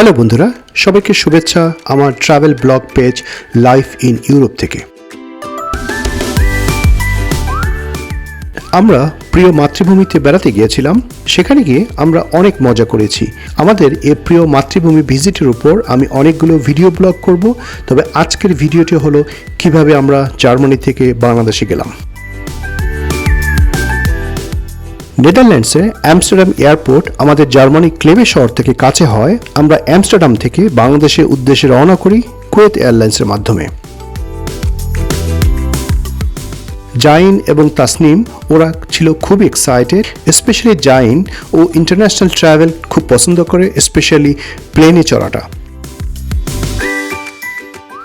Hello বন্ধুরা, সবাইকে শুভেচ্ছা আমার travel blog page life in Europe থেকে। আমরা প্রিয় মাতৃভূমিতে বেড়াতে গিয়েছিলাম, সেখানে গিয়ে আমরা অনেক মজা করেছি। আমাদের এ প্রিয় মাতৃভূমি ভিজিটের উপর আমি অনেকগুলো ভিডিও ব্লগ করব, তবে আজকের ভিডিওটি হলো কীভাবে আমরা জার্মানি থেকে বাংলাদেশে গেলাম। নেদারল্যান্ডসে অ্যামস্টারডাম এয়ারপোর্ট আমাদের জার্মানি ক্লেবে শহর থেকে কাছে হয়, আমরা অ্যামস্টারডাম থেকে বাংলাদেশের উদ্দেশ্যে রওনা করি কুয়েত এয়ারলাইন্সের মাধ্যমে। জাইন এবং তাসনিম, ওরা ছিল খুব এক্সাইটেড স্পেশালি জাইন ও ইন্টারন্যাশনাল ট্রাভেল খুব পছন্দ করে স্পেশালি প্লেনে চড়াটা।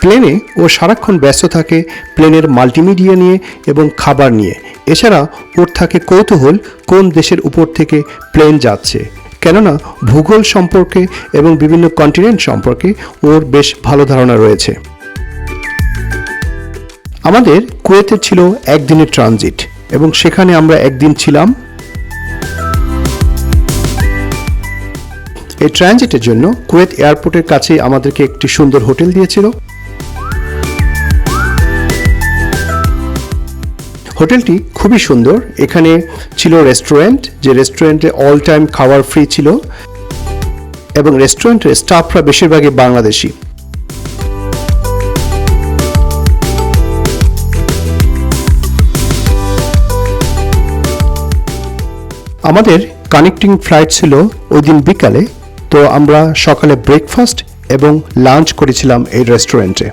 প্লেনে ও সারাক্ষণ ব্যস্ত থাকে প্লেনের মাল্টিমিডিয়া নিয়ে এবং খাবার নিয়ে। এছাড়া ওর থাকে কৌতূহল কোন দেশের উপর থেকে প্লেন যাচ্ছে। কেননা ভূগোল সম্পর্কে এবং বিভিন্ন কন্টিনেন্ট সম্পর্কে ওর বেশ ভালো ধারণা রয়েছে। আমাদের কুয়েতে ছিল একদিনের ট্রানজিট এবং সেখানে আমরা একদিন ছিলাম। এই ট্রানজিটের জন্য কুয়েত এয়ারপোর্টের কাছে আমাদেরকে একটি সুন্দর হোটেল দিয়েছিল। হোটেলটি খুবই সুন্দর। এখানে ছিল রেস্টুরেন্ট যে রেস্টুরেন্টে অল টাইম খাবার ফ্রি ছিল এবং রেস্টুরেন্টের স্টাফরা বেশিরভাগই বাংলাদেশি। আমাদের কানেক্টিং ফ্লাইট ছিল ওই দিন বিকালে, তো আমরা সকালে ব্রেকফাস্ট এবং লাঞ্চ করেছিলাম এই রেস্টুরেন্টে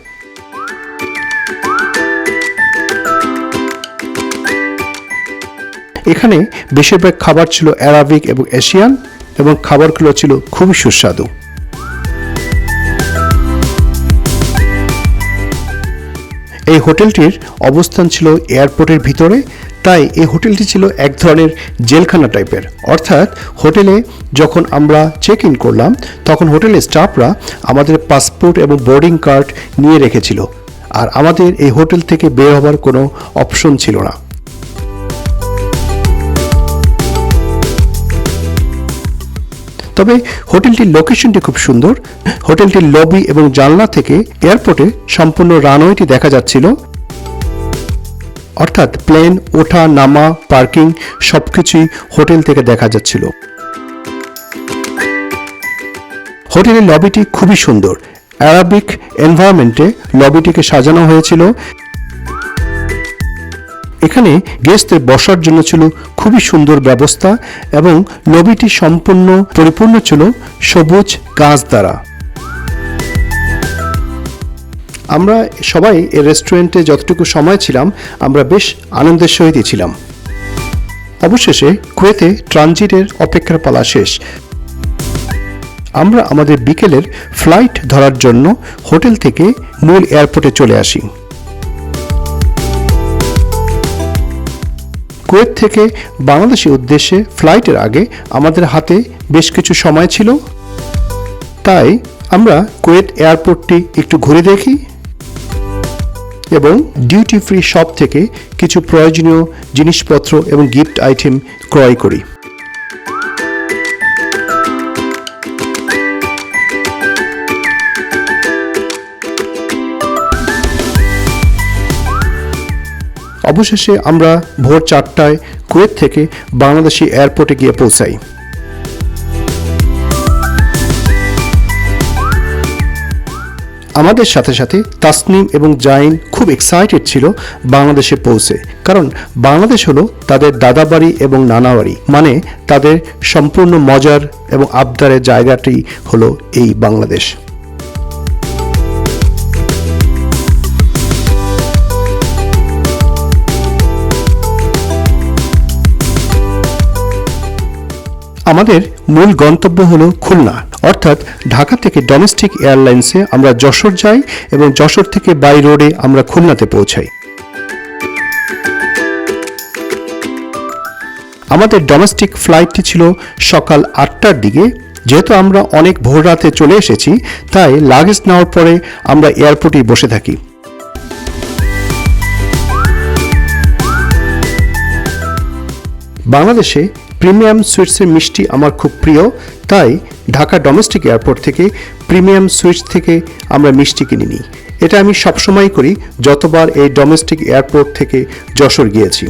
এখানে বেশিরভাগ খাবার ছিল অ্যারাবিক এবং এশিয়ান এবং খাবারগুলো ছিল খুবই সুস্বাদু। এই হোটেলটির অবস্থান ছিল এয়ারপোর্টের ভিতরে, তাই এই হোটেলটি ছিল এক ধরনের জেলখানা টাইপের। অর্থাৎ হোটেলে যখন আমরা চেক ইন করলাম, তখন হোটেলের স্টাফরা আমাদের পাসপোর্ট এবং বোর্ডিং কার্ড নিয়ে রেখেছিল। আর আমাদের এই হোটেল থেকে বের হবার কোনো অপশন ছিল না। তবে হোটেলটির লোকেশনটি খুব সুন্দর। হোটেলটির লবি এবং জানলা থেকে এয়ারপোর্টে সম্পূর্ণ রানওয়েটি দেখা যাচ্ছিল। অর্থাৎ প্লেন ওঠা, নামা পার্কিং সবকিছুই হোটেল থেকে দেখা যাচ্ছিল। হোটেলের লবিটি খুবই সুন্দর। অ্যারাবিক এনভায়রনমেন্টে লবিটিকে সাজানো হয়েছিল। এখানে গেস্টদের বসার জন্য ছিল খুবই সুন্দর ব্যবস্থা এবং লবিটি সম্পূর্ণ পরিপূর্ণ ছিল সবুজ গাছ দ্বারা। আমরা সবাই এই রেস্টুরেন্টে যতটুকু সময় ছিলাম, আমরা বেশ আনন্দের সহিতই ছিলাম। অবশেষে কুয়েতে ট্রানজিটের অপেক্ষার পালা শেষ। আমরা আমাদের বিকেলের ফ্লাইট ধরার জন্য হোটেল থেকে মূল এয়ারপোর্টে চলে আসি। কুয়েত থেকে বাংলাদেশের উদ্দেশ্যে ফ্লাইটের আগে আমাদের হাতে বেশ কিছু সময় ছিল। তাই আমরা কুয়েত এয়ারপোর্টটি একটু ঘুরে দেখি এবং ডিউটি ফ্রি শপ থেকে কিছু প্রয়োজনীয় জিনিসপত্র এবং গিফট আইটেম ক্রয় করি। অবশেষে আমরা ভোর চারটায় কুয়েত থেকে বাংলাদেশি এয়ারপোর্টে গিয়ে পৌঁছাই। আমাদের সাথে সাথে তাসনিম এবং জাইন খুব এক্সাইটেড ছিল বাংলাদেশে পৌঁছে, কারণ বাংলাদেশ হলো তাদের দাদাবাড়ি এবং নানাবাড়ি মানে তাদের সম্পূর্ণ মজার এবং আবদারের জায়গাটি হলো এই বাংলাদেশ। আমাদের মূল গন্তব্য হলো খুলনা। অর্থাৎ ঢাকা থেকে ডোমেস্টিক এয়ারলাইন্সে আমরা যশোর যাই এবং যশোর থেকে বাই রোডে আমরা খুলনাতে পৌঁছাই। আমাদের ডোমেস্টিক ফ্লাইটটি ছিল সকাল আটটার দিকে। যেহেতু আমরা অনেক ভোর রাতে চলে এসেছি, তাই লাগেজ নেওয়ার পরে আমরা এয়ারপোর্টেই বসে থাকি। বাংলাদেশে প্রিমিয়াম সুইটসের মিষ্টি আমার খুব প্রিয়, তাই ঢাকা ডোমেস্টিক এয়ারপোর্ট থেকে প্রিমিয়াম সুইটস থেকে আমরা মিষ্টি কিনে নিই। এটা আমি সবসময় করি, যতবার এই ডোমেস্টিক এয়ারপোর্ট থেকে যশোর গিয়েছি।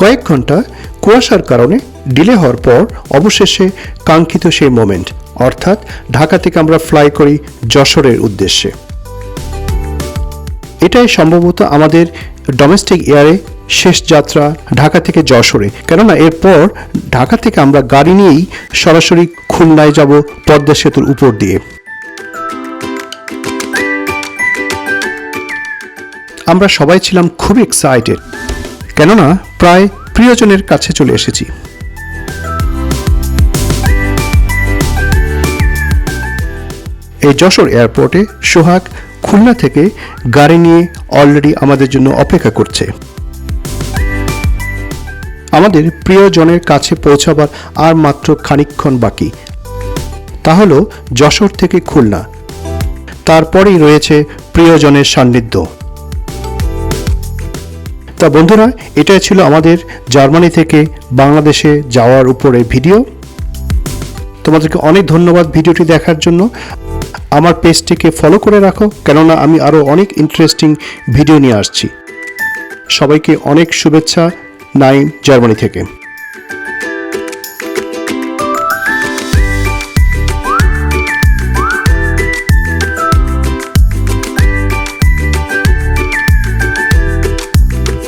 কয়েক ঘণ্টা কুয়াশার কারণে ডিলে হওয়ার পর অবশেষে কাঙ্ক্ষিত সেই মোমেন্ট, অর্থাৎ ঢাকা থেকে আমরা ফ্লাই করি যশোরের উদ্দেশ্যে। এটাই সম্ভবত আমাদের ডোমেস্টিক এয়ারে শেষ যাত্রা ঢাকা থেকে যশোরে। কেননা এরপর ঢাকা থেকে আমরা গাড়ি নিয়েই সরাসরি খুলনায় যাব পদ্মা সেতুর উপর দিয়ে। আমরা সবাই ছিলাম খুব এক্সাইটেড কেননা প্রায় প্রিয়জনের কাছে চলে এসেছি। এই যশোর এয়ারপোর্টে সোহাগ খুলনা থেকে গাড়ি নিয়ে অলরেডি আমাদের জন্য অপেক্ষা করছে। আমাদের প্রিয়জনের কাছে পৌঁছাবার আর মাত্র খানিকক্ষণ বাকি। তা হলো যশোর থেকে খুলনা। তারপরেই রয়েছে প্রিয়জনের সান্নিধ্য। তা বন্ধুরা, এটাই ছিল আমাদের জার্মানি থেকে বাংলাদেশে যাওয়ার উপরে ভিডিও। তোমাদেরকে অনেক ধন্যবাদ ভিডিওটি দেখার জন্য। আমার পেজটিকে ফলো করে রাখো, কেননা আমি আরও অনেক ইন্টারেস্টিং ভিডিও নিয়ে আসছি। সবাইকে অনেক শুভেচ্ছা নাইম জার্মানি থেকে।